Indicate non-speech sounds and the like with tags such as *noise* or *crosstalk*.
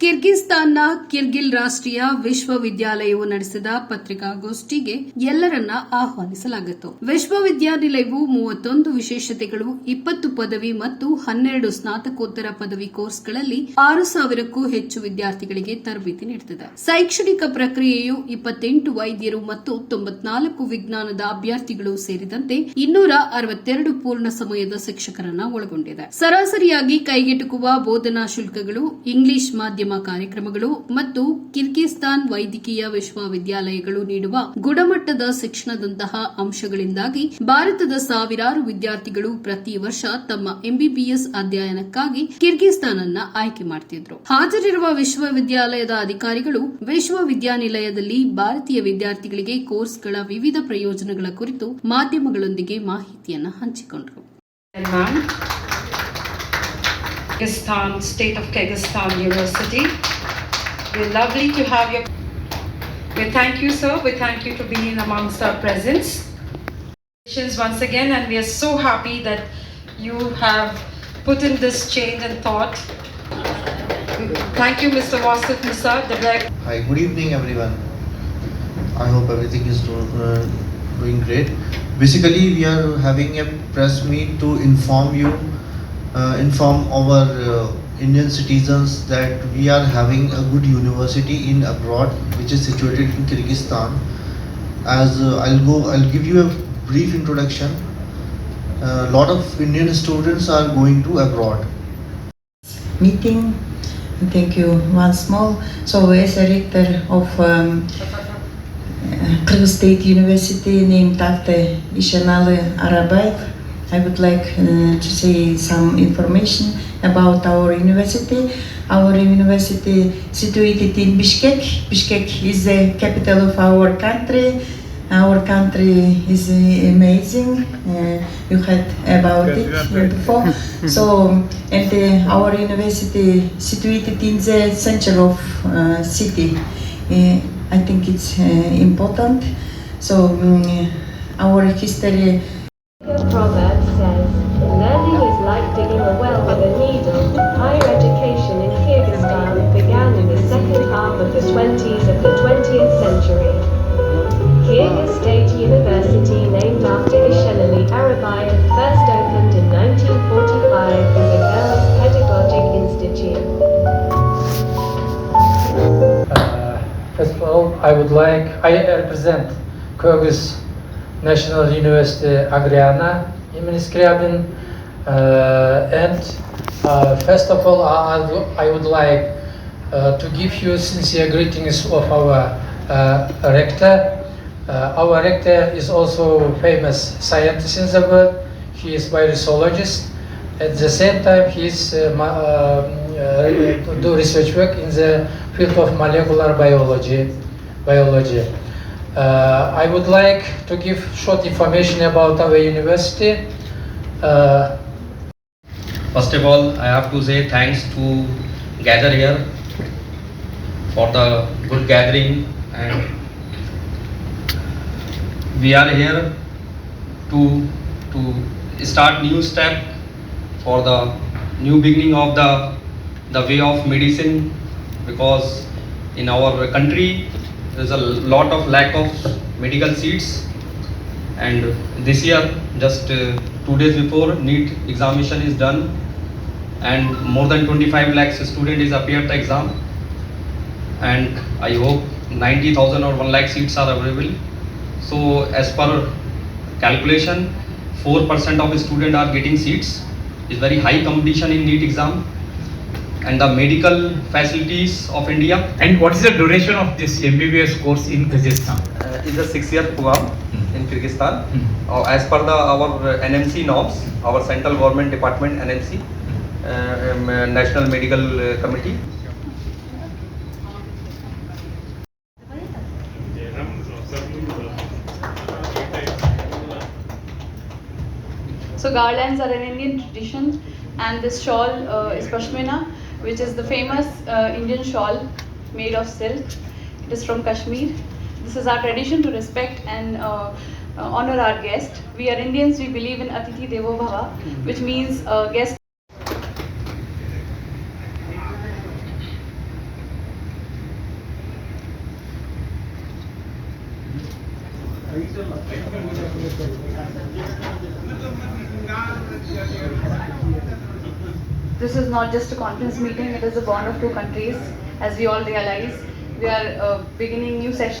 ಕಿರ್ಗಿಸ್ತಾನ್ನ ಕಿರ್ಗಿಲ್ ರಾಷ್ಟ್ರೀಯ ವಿಶ್ವವಿದ್ಯಾಲಯವು ನಡೆಸಿದ ಪತ್ರಿಕಾಗೋಷ್ಠಿಗೆ ಎಲ್ಲರನ್ನ ಆಹ್ವಾನಿಸಲಾಗಿತ್ತು. ವಿಶ್ವವಿದ್ಯಾನಿಲಯವು ಮೂವತ್ತೊಂದು ವಿಶೇಷತೆಗಳು, ಇಪ್ಪತ್ತು ಪದವಿ ಮತ್ತು ಹನ್ನೆರಡು ಸ್ನಾತಕೋತ್ತರ ಪದವಿ ಕೋರ್ಸ್ಗಳಲ್ಲಿ ಆರು ಸಾವಿರಕ್ಕೂ ಹೆಚ್ಚು ವಿದ್ಯಾರ್ಥಿಗಳಿಗೆ ತರಬೇತಿ ನೀಡುತ್ತಿದೆ. ಶೈಕ್ಷಣಿಕ ಪ್ರಕ್ರಿಯೆಯು ಇಪ್ಪತ್ತೆಂಟು ವೈದ್ಯರು ಮತ್ತು ತೊಂಬತ್ನಾಲ್ಕು ವಿಜ್ಞಾನದ ಅಭ್ಯರ್ಥಿಗಳು ಸೇರಿದಂತೆ ಇನ್ನೂರ ಅರವತ್ತೆರಡು ಪೂರ್ಣ ಸಮಯದ ಶಿಕ್ಷಕರನ್ನ ಒಳಗೊಂಡಿದೆ. ಸರಾಸರಿಯಾಗಿ ಕೈಗೆಟುಕುವ ಬೋಧನಾ ಶುಲ್ಕಗಳು ಇಂಗ್ಲಿಷ್ ಮಾಧ್ಯಮ ಕಾರ್ಯಕ್ರಮಗಳು ಮತ್ತು ಕಿರ್ಗಿಸ್ತಾನ್ ವೈದ್ಯಕೀಯ ವಿಶ್ವವಿದ್ಯಾಲಯಗಳು ನೀಡುವ ಗುಣಮಟ್ಟದ ಶಿಕ್ಷಣದಂತಹ ಅಂಶಗಳಿಂದಾಗಿ ಭಾರತದ ಸಾವಿರಾರು ವಿದ್ಯಾರ್ಥಿಗಳು ಪ್ರತಿ ವರ್ಷ ತಮ್ಮ ಎಂಬಿಬಿಎಸ್ ಅಧ್ಯಯನಕ್ಕಾಗಿ ಕಿರ್ಗಿಸ್ತಾನ್ ಅನ್ನ ಆಯ್ಕೆ ಮಾಡ್ತಿದ್ರು. ಹಾಜರಿರುವ ವಿಶ್ವವಿದ್ಯಾಲಯದ ಅಧಿಕಾರಿಗಳು ವಿಶ್ವವಿದ್ಯಾನಿಲಯದಲ್ಲಿ ಭಾರತೀಯ ವಿದ್ಯಾರ್ಥಿಗಳಿಗೆ ಕೋರ್ಸ್ಗಳ ವಿವಿಧ ಪ್ರಯೋಜನಗಳ ಕುರಿತು ಮಾಧ್ಯಮಗಳೊಂದಿಗೆ ಮಾಹಿತಿಯನ್ನು ಹಂಚಿಕೊಂಡರು. Kyrgyzstan, State of Kyrgyzstan University. We're lovely to have you. We thank you, sir. We thank you for being amongst our presence. Once again, and we are so happy that you have put in this change and thought. Thank you, Mr. Wasif Musa, the director. Hi, good evening, everyone. I hope everything is do, uh, doing great. Basically, we are having a press meet to inform you, inform our uh, Indian citizens that we are having a good university in abroad, which is situated in Kyrgyzstan. As uh, I'll go, I'll give you a brief introduction. A lot of Indian students are going to abroad. meeting. Thank you once more. So, as a rector of um, uh, Kyrgyz State University named after Ishanali Arabayev, I would like uh, to say some information about our university. Our university situated in Bishkek. Bishkek is the capital of our country. Our country is uh, amazing. Uh, you heard about it before. *laughs* So, and uh, our university situated in the center of uh, city. Uh, I think it's uh, important. So, um, our history proverb 20th century. Kyrgyz State University named after Ishenali Arabayev first opened in 1945 as a girls' pedagogic institute. Uh, first of all, I would like, I represent Kyrgyz National University Agriana in Miniskryabin. Uh, and uh, first of all, I, I would like to give you sincere greetings of our uh, rector. Uh, our rector is also famous scientist in the world. He is virusologist. At the same time, he is uh, uh, do research work in the field of molecular biology. Biology. Uh, I would like to give short information about our university. Uh, First of all, I have to say thanks to gather here for the good gathering. And we are here to to start new step for the new beginning of the the way of medicine. Because in our country there is a lot of lack of medical seats. And this year just uh, two days before NEET examination is done. And more than 25 lakhs student is appeared the exam and I hope 90,000 or 1 lakh seats are available. So as per calculation 4% of students are getting seats It's very high competition in NEET exam and the medical facilities of India And what is the duration of this MBBS course in Kazakhstan? uh, is a six year program in Kyrgyzstan. Hmm. Uh, as per the our uh, NMC norms, our central government department NMC, uh, um, uh, National Medical uh, Committee. So garlands are an Indian tradition, and this shawl uh, is pashmina, which is the famous uh, Indian shawl made of silk. It is from Kashmir. This is our tradition to respect and uh, uh, honor our guest. We are Indians. We believe in Atithi Devo Bhava, which means uh, guest This is not just a conference meeting, it is a bond of two countries. As we all realize, we are uh, beginning new session.